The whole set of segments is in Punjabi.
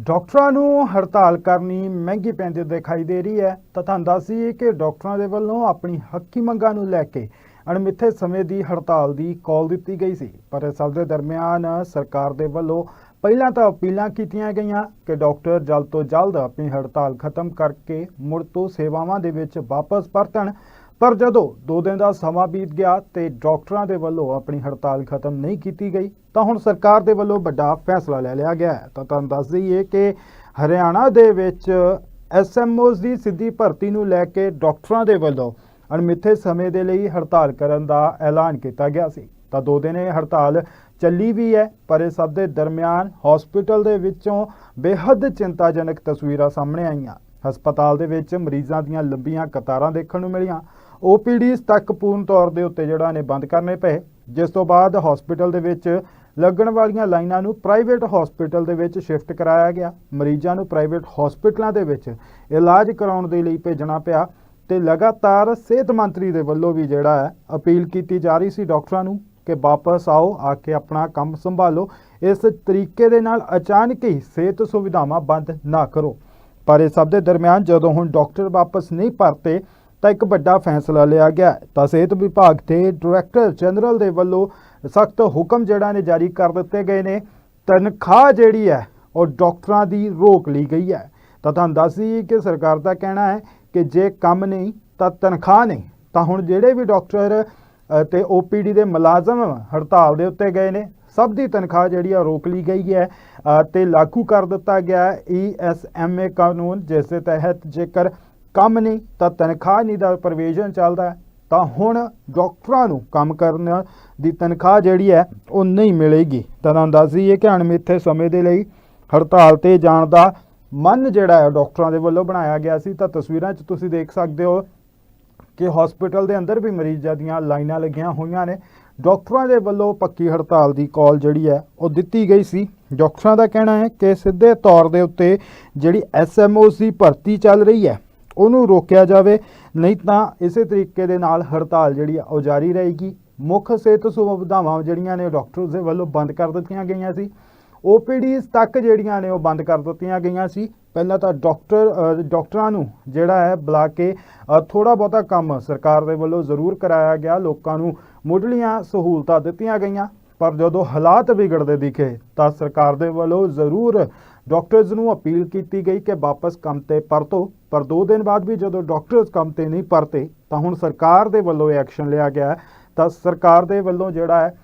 ਡਾਕਟਰਾਂ ਨੂੰ ਹੜਤਾਲ ਕਰਨੀ ਮਹਿੰਗੀ ਪੈਂਦੀ ਦਿਖਾਈ ਦੇ ਰਹੀ ਹੈ। ਤਾਂ ਤੁਹਾਨੂੰ ਦੱਸੀਏ ਕਿ ਡਾਕਟਰਾਂ ਦੇ ਵੱਲੋਂ ਆਪਣੀ ਹੱਕੀ ਮੰਗਾਂ ਨੂੰ ਲੈ ਕੇ ਅਣਮਿੱਥੇ ਸਮੇਂ ਦੀ ਹੜਤਾਲ ਦੀ ਕਾਲ ਦਿੱਤੀ ਗਈ ਸੀ। ਪਰ ਇਸ ਸਭ ਦੇ ਦਰਮਿਆਨ ਸਰਕਾਰ ਦੇ ਵੱਲੋਂ ਪਹਿਲਾਂ ਤਾਂ ਅਪੀਲਾਂ ਕੀਤੀਆਂ ਗਈਆਂ ਕਿ ਡਾਕਟਰ ਜਲਦ ਤੋਂ ਜਲਦ ਆਪਣੀ ਹੜਤਾਲ ਖਤਮ ਕਰਕੇ ਮੁੜ ਤੋਂ ਸੇਵਾਵਾਂ ਦੇ ਵਿੱਚ ਵਾਪਸ ਪਰਤਣ। ਪਰ ਜਦੋਂ 2 ਦਿਨ ਦਾ ਸਮਾਂ ਬੀਤ ਗਿਆ ਤੇ ਡਾਕਟਰਾਂ ਦੇ ਵੱਲੋਂ ਆਪਣੀ ਹੜਤਾਲ ਖਤਮ ਨਹੀਂ ਕੀਤੀ ਗਈ, ਤਾਂ ਹੁਣ ਸਰਕਾਰ ਦੇ ਵੱਲੋਂ ਵੱਡਾ ਫੈਸਲਾ ਲੈ ਲਿਆ ਗਿਆ ਹੈ। ਤਾਂ ਤੁਹਾਨੂੰ ਦੱਸ ਦਈਏ ਕਿ ਹਰਿਆਣਾ ਦੇ ਵਿੱਚ ਐਸਐਮਓਜ਼ ਦੀ ਸਿੱਧੀ ਭਰਤੀ ਨੂੰ ਲੈ ਕੇ ਡਾਕਟਰਾਂ ਦੇ ਵੱਲੋਂ ਅਣਮਿੱਥੇ ਸਮੇਂ ਦੇ ਲਈ ਹੜਤਾਲ ਕਰਨ ਦਾ ਐਲਾਨ ਕੀਤਾ ਗਿਆ ਸੀ। ਤਾਂ ਦੋ ਦਿਨ ਇਹ ਹੜਤਾਲ ਚੱਲੀ ਵੀ ਹੈ, ਪਰ ਇਹ ਸਭ ਦੇ ਦਰਮਿਆਨ ਹਸਪੀਟਲ ਦੇ ਵਿੱਚੋਂ ਬੇਹੱਦ ਚਿੰਤਾਜਨਕ ਤਸਵੀਰਾਂ ਸਾਹਮਣੇ ਆਈਆਂ। ਹਸਪਤਾਲ ਦੇ ਵਿੱਚ ਮਰੀਜ਼ਾਂ ਦੀਆਂ ਲੰਬੀਆਂ ਕਤਾਰਾਂ ਦੇਖਣ ਨੂੰ ਮਿਲੀਆਂ। ਓਪੀਡੀਜ਼ ਤੱਕ ਪੂਰਨ ਤੌਰ ਦੇ ਉੱਤੇ ਜਿਹੜਾ ਨੇ ਬੰਦ ਕਰਨੇ ਪਏ। ਜਿਸ ਤੋਂ ਬਾਅਦ ਹਸਪੀਟਲ ਦੇ ਵਿੱਚ ਲੱਗਣ ਵਾਲੀਆਂ ਲਾਈਨਾਂ ਨੂੰ ਪ੍ਰਾਈਵੇਟ ਹਸਪੀਟਲ ਦੇ ਵਿੱਚ ਸ਼ਿਫਟ ਕਰਾਇਆ ਗਿਆ। ਮਰੀਜ਼ਾਂ ਨੂੰ ਪ੍ਰਾਈਵੇਟ ਹਸਪੀਟਲਾਂ ਦੇ ਵਿੱਚ ਇਲਾਜ ਕਰਾਉਣ ਦੇ ਲਈ ਭੇਜਣਾ ਪਿਆ ਤੇ ਲਗਾਤਾਰ ਸਿਹਤ ਮੰਤਰੀ ਦੇ ਵੱਲੋਂ ਵੀ ਜਿਹੜਾ ਹੈ ਅਪੀਲ ਕੀਤੀ ਜਾ ਰਹੀ ਸੀ ਡਾਕਟਰਾਂ ਨੂੰ ਕਿ ਵਾਪਸ ਆਓ, ਆ ਕੇ ਆਪਣਾ ਕੰਮ ਸੰਭਾਲੋ। ਇਸ ਤਰੀਕੇ ਦੇ ਨਾਲ ਅਚਾਨਕ ਹੀ ਸਿਹਤ ਸੁਵਿਧਾਵਾਂ ਬੰਦ ਨਾ ਕਰੋ। ਪਰ ਇਹ ਸਭ ਦੇ ਦਰਮਿਆਨ ਜਦੋਂ ਹੁਣ ਡਾਕਟਰ ਵਾਪਸ ਨਹੀਂ ਪਰਤੇ ਤਾਂ ਇੱਕ ਵੱਡਾ ਫੈਸਲਾ ਲਿਆ ਗਿਆ ਤਾਂ ਸਿਹਤ ਵਿਭਾਗ ਦੇ ਡਾਇਰੈਕਟਰ ਜਨਰਲ ਦੇ ਵੱਲੋਂ ਸਖਤ ਹੁਕਮ ਜਿਹੜਾ ਨੇ ਜਾਰੀ ਕਰ ਦਿੱਤੇ ਗਏ ਨੇ। ਤਨਖਾਹ ਜਿਹੜੀ ਹੈ ਉਹ ਡਾਕਟਰਾਂ ਦੀ ਰੋਕ ਲਈ ਗਈ ਹੈ। ਤਾਂ ਤੁਹਾਨੂੰ ਦੱਸ ਦਈਏ ਕਿ ਸਰਕਾਰ ਦਾ ਕਹਿਣਾ ਹੈ ਕਿ ਜੇ ਕੰਮ ਨਹੀਂ ਤਾਂ ਤਨਖਾਹ ਨਹੀਂ। ਤਾਂ ਹੁਣ ਜਿਹੜੇ ਵੀ ਡਾਕਟਰ ਅ, ਤੇ ਓਪੀਡੀ ਦੇ ਮੁਲਾਜ਼ਮ ਹੜਤਾਲ ਦੇ ਉੱਤੇ ਗਏ ਨੇ ਸਭ ਦੀ ਤਨਖਾਹ ਜਿਹੜੀ ਆ ਰੋਕ ਲਈ ਗਈ ਹੈ। ਅ, ਤੇ ਲਾਗੂ ਕਰ ਦਿੱਤਾ ਗਿਆ ਹੈ ਈਐਸਐਮਏ ਕਾਨੂੰਨ ਜਿਸ ਦੇ ਤਹਿਤ ਜੇਕਰ ਕੰਮ ਨਹੀਂ, ਤਾਂ ਤਨਖਾਹ ਨਹੀਂ ਦਾ ਪ੍ਰੋਵੀਜ਼ਨ ਚੱਲਦਾ ਤਾਂ ਹੁਣ ਡਾਕਟਰਾਂ ਨੂੰ ਕੰਮ ਕਰਨ ਦੀ ਤਨਖਾਹ ਜਿਹੜੀ ਹੈ, ਉਹ ਨਹੀਂ ਮਿਲੇਗੀ। ਤਾਂ ਤੁਹਾਨੂੰ ਦੱਸ ਦਈਏ ਕਿ ਅਣਮਿੱਥੇ ਸਮੇਂ ਦੇ ਲਈ ਹੜਤਾਲ ਤੇ ਜਾਣ ਦਾ ਮਨ ਜਿਹੜਾ ਹੈ ਡਾਕਟਰਾਂ ਦੇ ਵੱਲੋਂ ਬਣਾਇਆ ਗਿਆ ਸੀ। ਤਾਂ ਤਸਵੀਰਾਂ 'ਚ ਤੁਸੀਂ ਦੇਖ ਸਕਦੇ ਹੋ ਕਿ ਹਸਪੀਟਲ ਦੇ ਅੰਦਰ ਵੀ ਮਰੀਜ਼ਾਂ ਦੀਆਂ ਲਾਈਨਾਂ ਲੱਗੀਆਂ ਹੋਈਆਂ ਨੇ। ਡਾਕਟਰਾਂ ਦੇ ਵੱਲੋਂ ਪੱਕੀ ਹੜਤਾਲ ਦੀ ਕਾਲ ਜਿਹੜੀ ਹੈ, ਉਹ ਦਿੱਤੀ ਗਈ ਸੀ। ਡਾਕਟਰਾਂ ਦਾ ਕਹਿਣਾ ਹੈ ਕਿ ਸਿੱਧੇ ਤੌਰ ਦੇ ਉੱਤੇ ਜਿਹੜੀ ਐਸਐਮਓਸ ਦੀ ਭਰਤੀ ਚੱਲ ਰਹੀ ਹੈ ਉਹਨੂੰ ਰੋਕਿਆ ਜਾਵੇ ਨਹੀਂ ਤਾਂ ਇਸੇ ਤਰੀਕੇ ਦੇ ਨਾਲ ਹੜਤਾਲ ਜਿਹੜੀ ਆ ਉਹ ਜਾਰੀ ਰਹੇਗੀ। ਮੁੱਖ ਸਿਹਤ ਸੁਵਿਧਾਵਾਂ ਜਿਹੜੀਆਂ ਨੇ ਡਾਕਟਰਸ ਦੇ ਵੱਲੋਂ ਬੰਦ ਕਰ ਦਿੱਤੀਆਂ ਗਈਆਂ ਸੀ। ਓਪੀਡੀਜ਼ ਤੱਕ ਜਿਹੜੀਆਂ ਨੇ ਉਹ ਬੰਦ ਕਰ ਦਿੱਤੀਆਂ ਗਈਆਂ ਸੀ। ਪਹਿਲਾਂ ਤਾਂ ਡਾਕਟਰ ਅ, ਡਾਕਟਰਾਂ ਨੂੰ ਜਿਹੜਾ ਹੈ ਬੁਲਾ ਕੇ ਥੋੜਾ ਬਹੁਤਾ ਕੰਮ ਸਰਕਾਰ ਦੇ ਵੱਲੋਂ ਜ਼ਰੂਰ ਕਰਾਇਆ ਗਿਆ। ਲੋਕਾਂ ਨੂੰ ਮੁੱਢਲੀਆਂ ਸਹੂਲਤਾਂ ਦਿੱਤੀਆਂ ਗਈਆਂ। ਪਰ ਜਦੋਂ ਹਾਲਾਤ ਵਿਗੜਦੇ ਦਿਖੇ ਤਾਂ ਸਰਕਾਰ ਦੇ ਵੱਲੋਂ ਜ਼ਰੂਰ ਡਾਕਟਰਸ ਨੂੰ ਅਪੀਲ ਕੀਤੀ ਗਈ ਕਿ ਵਾਪਸ ਕੰਮ ਤੇ ਪਰਤੋ, ਪਰ 2 ਦਿਨ ਬਾਅਦ ਵੀ ਜਦੋਂ ਡਾਕਟਰਸ ਕੰਮ ਤੇ ਨਹੀਂ ਪਰਤੇ, ਤਾਂ ਹੁਣ ਸਰਕਾਰ ਦੇ ਵੱਲੋਂ ਐਕਸ਼ਨ ਲਿਆ ਗਿਆ ਤਾਂ ਸਰਕਾਰ ਦੇ ਵੱਲੋਂ ਜਿਹੜਾ ਹੈ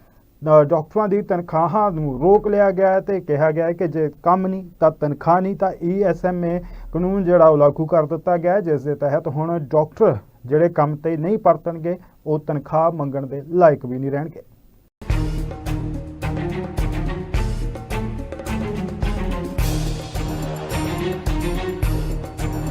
ਡਾਕਟਰਾਂ ਦੀ ਤਨਖਾਹਾਂ ਨੂੰ ਰੋਕ ਲਿਆ ਗਿਆ ਹੈ ਤੇ ਕਿਹਾ ਗਿਆ ਹੈ ਕਿ ਜੇ ਕੰਮ ਨਹੀਂ, ਤਾਂ ਤਨਖਾਹ ਨਹੀਂ, ਤਾਂ ਈਐਸਐਮਏ ਕਾਨੂੰਨ ਜਿਹੜਾ ਉਹ ਲਾਗੂ ਕਰ ਦਿੱਤਾ ਗਿਆ ਜਿਸ ਦੇ ਤਹਿਤ ਹੁਣ ਡਾਕਟਰ ਜਿਹੜੇ ਕੰਮ ਤੇ ਨਹੀਂ ਪਰਤਣਗੇ, ਉਹ ਤਨਖਾਹ ਮੰਗਣ ਦੇ ਲਾਇਕ ਵੀ ਨਹੀਂ ਰਹਿਣਗੇ।